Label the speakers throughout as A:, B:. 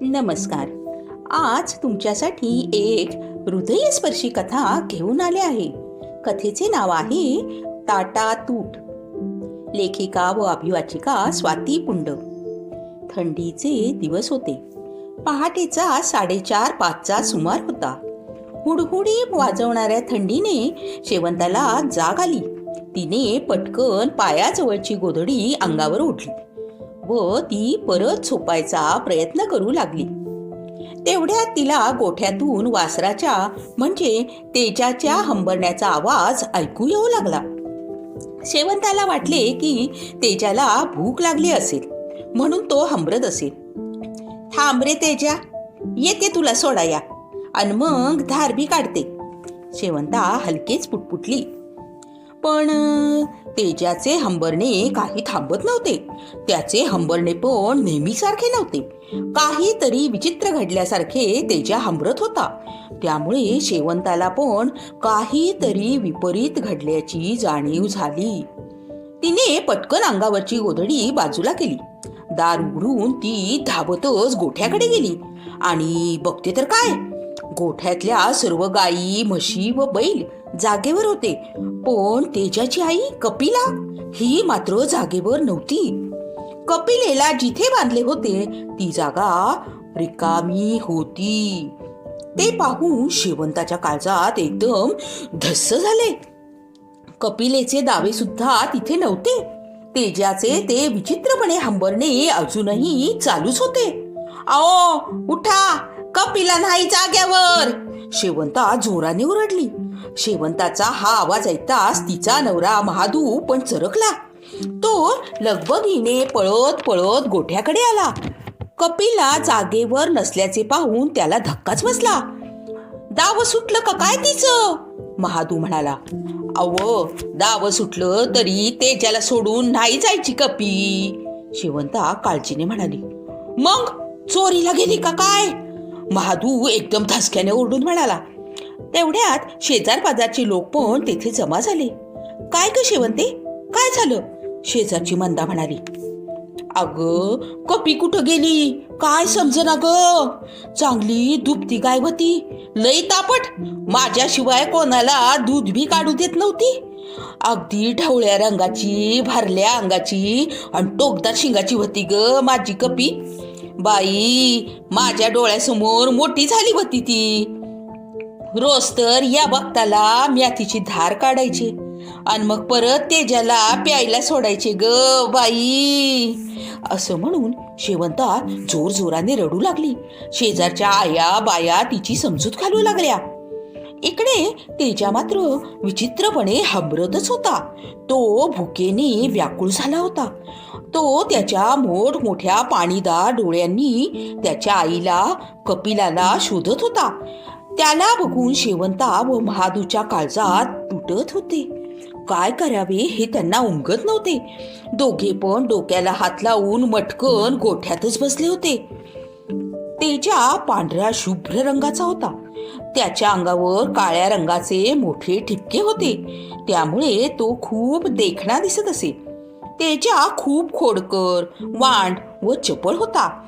A: नमस्कार. आज तुमच्यासाठी एक हृदयस्पर्शी कथा घेऊन आले आहे. कथेचे नाव आहे टाटा तूट. लेखिका व अभिवाचिका स्वाती पुंड. थंडीचे दिवस होते. पहाटेचा साडेचार पाचचा सुमार होता. हुडहुडी वाजवणाऱ्या थंडीने शेवंताला जाग आली. तिने पटकन पायाजवळची गोधडी अंगावर ओढली. व ती परत झोपायचा प्रयत्न करू लागली. तेवढ्यात तिला गोठ्यातून वासराच्या म्हणजे तेजाच्या हंबरण्याचा आवाज ऐकू येऊ लागला. शेवंताला वाटले की तेजाला भूक लागली असेल म्हणून तो हंबरत असेल. थांब रे तेजा येते तुला सोडाया आणि मग धारबी काढते. शेवंता हलकेच पुटपुटली. पण तेजाचे हंबरणे काही थांबत नव्हते त्याचे हंबरणे पण नेहमीसारखे नव्हते. काहीतरी विचित्र घडल्यासारखे तेजा हंबरत होता त्यामुळे शेवंताला पण काहीतरी विपरीत घडल्याची जाणीव झाली. तिने पटकन अंगावरची गोधडी बाजूला केली. दार उघडून ती धावतच गोठ्याकडे गेली. आणि बघते तर काय? गोठ्यातल्या सर्व गायी म्हशी व बैल जागेवर होते. पण तेजाची आई कपिला ही मात्र जागेवर नव्हती. कपिलेला जिथे बांधले होते ती जागा रिकामी होती. ते पाहून शेवंताच्या काळजात एकदम धस्स झाले. कपिलेचे दावे सुद्धा तिथे नव्हते. तेजाचे ते विचित्रपणे हंबरणे अजूनही चालूच होते. आओ उठा! कपिला नाही जाग्यावर शेवंता जोराने ओरडली. शेवंताचा हा आवाज ऐकताच तिचा नवरा महादू पण चरकला. तो लगबगीने पळत पळत गोठ्याकडे आला. कपिला जागेवर नसल्याचे पाहून त्याला धक्काच बसला. दाव सुटलं का काय तिचं? महादू म्हणाला. अव दाव सुटलं तरी ते ज्याला सोडून नाही जायची कपी. शेवंता काळजीने म्हणाली. मग चोरीला गेली का काय? महादू एकदम धसक्याने ओरडून म्हणाला. तेवढ्यात शेजार पाजारची लोक पण तेथे जमा झाले. काय ग शेवंते? काय झालं? शेजारची मंदा म्हणाली अग कपी कुठं गेली? काय समजना ग? चांगली दुपती गाय होती लई तापट. माझ्याशिवाय कोणाला दूध बी काढू देत नव्हती. अगदी ढवळ्या रंगाची भरल्या अंगाची आणि टोकदार शिंगाची होती ग माझी कपी. बाई माझ्या डोळ्यासमोर मोठी झाली होती ती. रोज तर या बघताला म्याथीची धार काढायची आणि मग परत तेजाला प्यायला सोडायचे. ग बाई. असं म्हणून शेवंता जोर जोराने रडू लागली. शेजारच्या आया बाया तिची समजूत घालू लागल्या. इकडे तेजा मात्र विचित्रपणे हबरतच होता. तो भुकेने व्याकुळ झाला होता. तो त्याच्या मोठमोठ्या पाणीदार डोळ्यांनी त्याच्या आईला कपिलाला शोधत होता. त्याला बघून शेवंता व महादूच्या काळजात तुटत होते. काय करावे हे त्यांना उमगत नव्हते. दोघे पण डोक्याला हात लावून मटकन गोठ्यातच बसले होते. तेजा पांढऱ्या शुभ्र रंगाचा होता. त्याच्या अंगावर काळ्या रंगाचे मोठे ठिपके होते. त्यामुळे तो खूप देखणा दिसत असे. तेजा खूप खोडकर वांड व चपळ होता.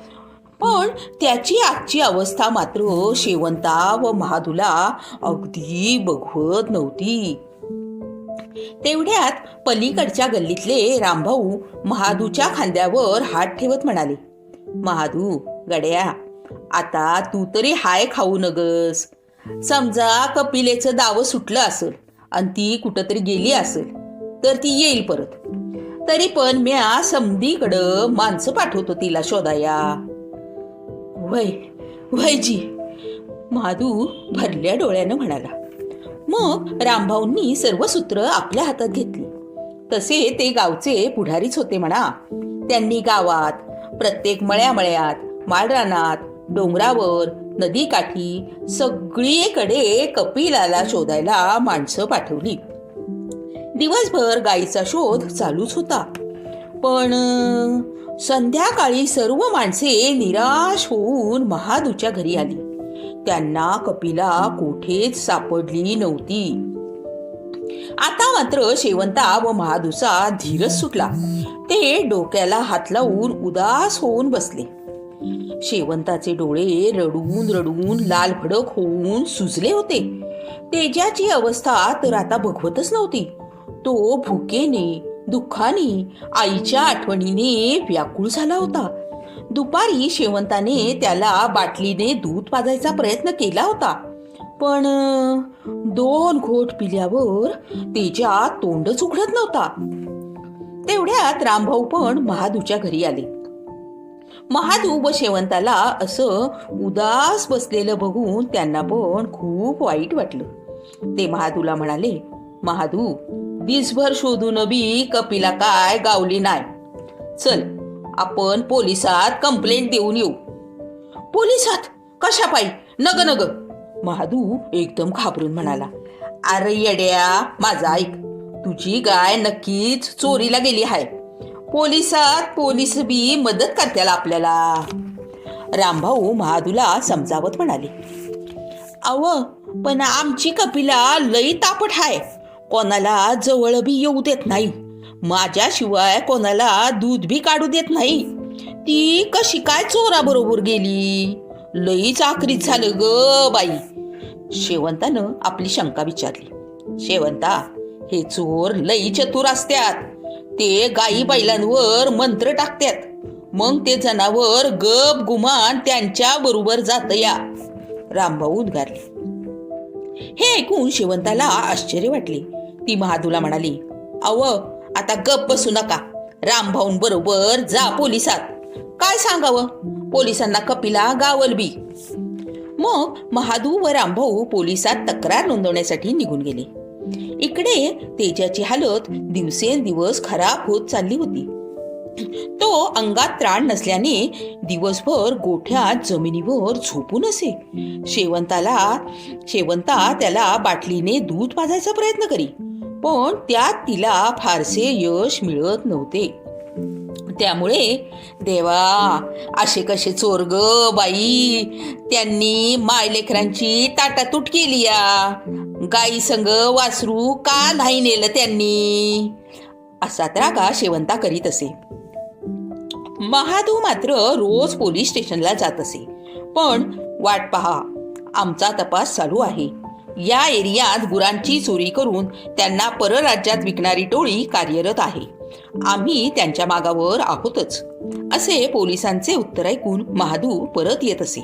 A: पण त्याची आजची अवस्था मात्र शेवंता व महादूला अगदी बघवत नव्हती. तेवढ्यात पलीकडच्या गल्लीतले रामभाऊ महादूच्या खांद्यावर हात ठेवत म्हणाले महादू गड्या आता तू तरी हाय खाऊ नगस. समजा कपिलेचं दावं सुटलं असेल आणि ती कुठंतरी गेली असेल तर ती येईल परत. तरी पण म्या समधीकडं माणसं पाठवतो तिला शोधाया. वय वयजी. माधू भरल्या डोळ्यानं म्हणाला मग रामभाऊंनी सर्व सूत्र आपल्या हातात घेतली. तसे ते गावचे पुढारीच होते म्हणा. त्यांनी गावात प्रत्येक मळ्यामळ्यात माळरानात डोंगरावर नदीकाठी सगळीकडे कपिलाला शोधायला माणसं पाठवली. दिवसभर गाईचा शोध चालूच होता. पण संध्याकाळी सर्व माणसे निराश होऊन महादूच्या घरी आली. त्यांना कपिला कोठेच सापडली नव्हती. आता मात्र शेवंता व महादूचा धीरच सुटला. ते डोक्याला हात लावून उदास होऊन बसले. शेवंताचे डोळे रडून रडून लाल भडक होऊन सुजले होते. तेजाची अवस्था तर आता भगवतच नव्हती. तो भुकेने दुःखाने आईच्या आठवणीने व्याकुळ झाला होता. दुपारी शेवंताने त्याला बाटलीने दूध पाजायचा प्रयत्न केला होता. पण दोन घोट पिल्यावर तेजा तोंडच उघडत नव्हता. तेवढ्यात रामभाऊ पण महादूच्या घरी आले. महादू व शेवंताला असं उदास बसलेलं बघून त्यांना पण खूप वाईट वाटलं. ते महादूला म्हणाले महादू दिसभर शोधून बी कपिला काय गावली नाही. चल आपण पोलिसात कंप्लेंट देऊन येऊ. पोलिसात? कशा पायी? नग नग. महादू एकदम घाबरून म्हणाला. अरे येड्या माझा ऐक. तुझी गाय नक्कीच चोरीला गेली आहे. पोलिसात पोलीस बी मदत करतील आपल्याला. रामभाऊ महादूला समजावत म्हणाले. अव पण आमची कपिला लई तापट आहे. कोणाला जवळ बी येऊ देत नाही. माझ्याशिवाय कोणाला दूध बी काढू देत नाही. ती कशी काय चोराबरोबर गेली? लईच आकरीत झालं ग बाई. शेवंतानं आपली शंका विचारली. शेवंता हे चोर लई चतुर असत्यात. ते गाई बैलांवर मंत्र टाकतात मग ते जनावर गप गुमान त्यांच्या बरोबर जात या. रामभाऊ उद्गारले. हे ऐकून शेवंताला आश्चर्य वाटले. ती महादूला म्हणाली अव आता गप बसू नका. रामभाऊन बरोबर जा पोलिसात. काय सांगावं? पोलिसांना कपिला गावल बी. मग महादू व रामभाऊ पोलिसात तक्रार नोंदवण्यासाठी निघून गेले. इकडे तेजाची हालत दिवसेंदिवस खराब होत चालली होती. तो अंगात त्राण नसल्याने दिवसभर गोठ्यात जमिनीवर झोपून असे. शेवंताला शेवंता त्याला बाटलीने दूध पाजायचा प्रयत्न करी. पण त्यात तिला फारसे यश मिळत नव्हते. त्यामुळे देवा असे कसे चोर ग बाई! त्यांनी मायलेकरांची ताटातूट केली या. गाई संग वासरू का नाही नेलं त्यांनी? असा त्रागा शेवंता करीत असे. महादू मात्र रोज पोलीस स्टेशनला जात असे. पण वाट पहा आमचा तपास चालू आहे. या एरियात गुरांची चोरी करून त्यांना परराज्यात विकणारी टोळी कार्यरत आहे. आम्ही त्यांच्या मागावर आहोतच. असे पोलिसांचे उत्तर ऐकून महादू परत येत असे.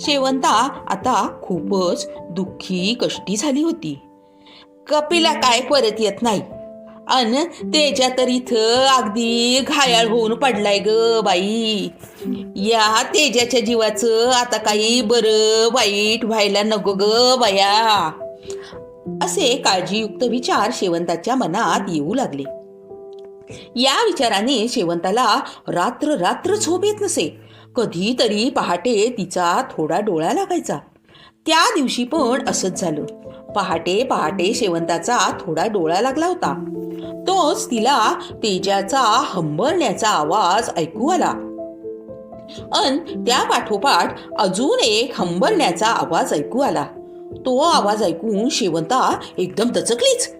A: शेवंता आता खूपच दुःखी कष्टी झाली होती. कपिला काय परत येत नाही? अन त्याच्या तर इथं अगदी घायाळ होऊन पडलाय ग बाई. या तेजाच्या जीवाचं आता काही बरं वाईट व्हायला नको ग बाया. असे काळजीयुक्त विचार शेवंताच्या मनात येऊ लागले. या विचाराने शेवंताला रात्र रात्र झोप येत नसे. कधीतरी पहाटे तिचा थोडा डोळा लागायचा. त्या दिवशी पण असंच झालं. पहाटे पहाटे शेवंताचा थोडा डोळा लागला होता. तोच तिला तेजाचा हंबरण्याचा आवाज ऐकू आला. अन त्या पाठोपाठ अजून एक हंबरण्याचा आवाज ऐकू आला. तो आवाज ऐकून शेवंता एकदम दचकलीच.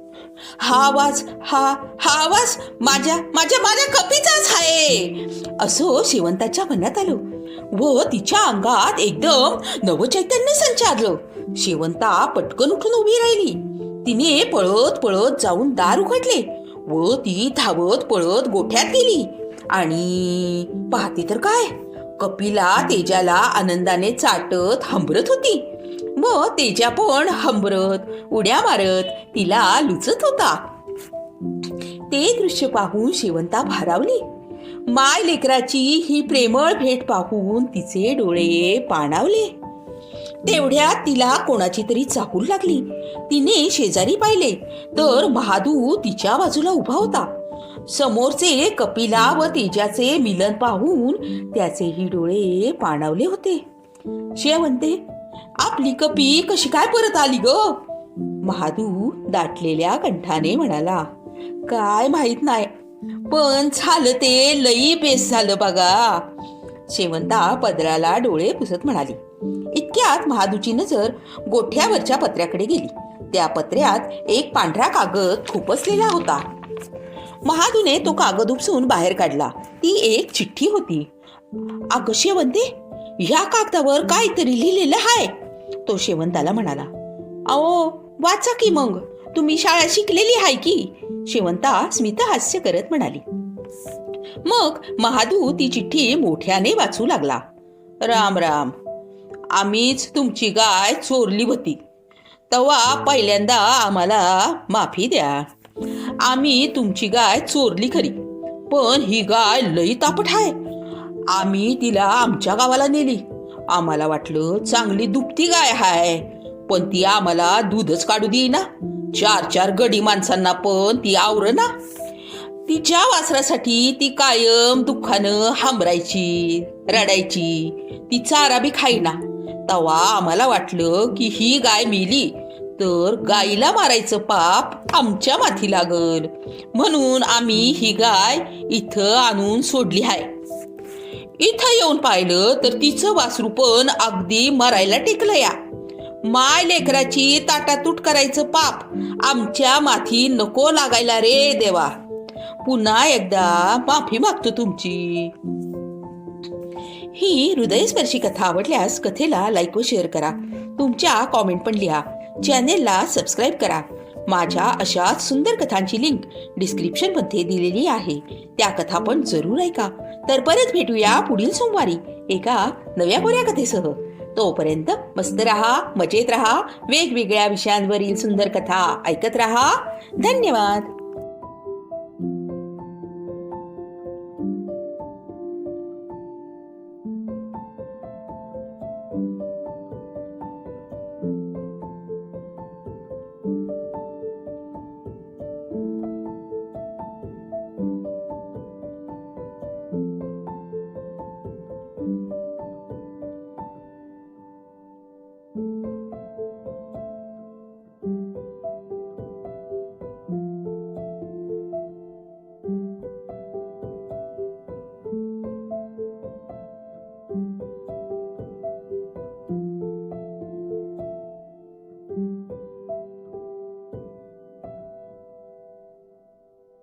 A: हा आवाज हा हा आवाज माझ्या माझ्या माझ्या कपीचाच आहे! असं शेवंताच्या मनात आलं. व तिच्या अंगात एकदम नवचैतन्य संचारलं. शेवंता पटकन उठून उभी राहिली. तिने पळत पळत जाऊन दार उघडले व ती धावत पळत गोठ्यात गेली. आणि पाहते तर काय? कपिला तेजाला आनंदाने चाटत हंबरत होती. व तेजा पण हंबरत उड्या मारत तिला लुचत होता. ते दृश्य पाहून शेवंता भारावली. माय लेकराची ही प्रेमळ भेट पाहून तिचे डोळे पाणावले. तेवढ्यात तिला कोणाची तरी चाकूल लागली. तिने शेजारी पाहिले तर महादू तिच्या बाजूला उभा होता. समोरचे कपिला व तेजाचे मिलन पाहून त्याचेही डोळे पाणावले होते. शेवंते आपली कपी कशी काय परत आली ग? महादू दाटलेल्या कंठाने म्हणाला काय माहीत नाही. पण झालं ते लई बेस झालं बघा. शेवंता पदराला डोळे पुसत म्हणाली. इतक्यात महादूची नजर गोठ्यावरच्या पत्र्याकडे गेली. त्या पत्र्यात एक पांढरा कागद खुपसलेला होता. महादूने तो कागद उपसून बाहेर काढला. ती एक चिठ्ठी होती. अगं शेवंते ह्या कागदावर काहीतरी लिहिलेलं आहे तो शेवंताला म्हणाला. अहो वाचा की मग. तुम्ही शाळा शिकलेली आहे की? शेवंता स्मित हास्य करत म्हणाली. मग महादू ती चिठ्ठी मोठ्याने वाचू लागला. राम राम. आम्हीच तुमची गाय चोरली होती. तेव्हा पहिल्यांदा आम्हाला माफी द्या. आम्ही तुमची गाय चोरली खरी. पण ही गाय लई तापट आहे. आम्ही तिला आमच्या गावाला नेली. आम्हाला वाटलं चांगली दुपती गाय हाय. पण ती आम्हाला दूधच काढू देईना. चार चार गडी माणसांना पण ती आवर ना तिच्या वासरासाठी ती कायम दुःखानं हांबरायची रडायची ती चारा बी खाईना. तवा आम्हाला वाटलं की ही गाय मेली तर गाईला मारायचं पाप आमच्या माथी लागल. म्हणून आम्ही ही गाय इथं आणून सोडली आहे इथं येऊन पाहिलं तर तिचं वासरू पण अगदी मरायला टेकलं या माय लेकराची ताटातूट करायचं पाप. आमच्या माथी नको लागायला रे देवा. पुन्हा एकदा माफी मागतो तुमची. ही हृदयस्पर्शी कथा आवडल्यास कथेला लाईक व शेअर करा. तुमच्या कॉमेंट पण लिहा. चॅनेलला सबस्क्राईब करा. माझ्या अशाच सुंदर कथांची लिंक डिस्क्रिप्शनमध्ये दिलेली आहे. त्या कथा पण जरूर ऐका. तर परत भेटूया पुढील सोमवारी एका नव्या कोऱ्या कथेसह. तोपर्यंत मस्त रहा मजेत रहा वेगवेगळ्या विषयांवरील सुंदर कथा ऐकत रहा. धन्यवाद.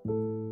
A: thank you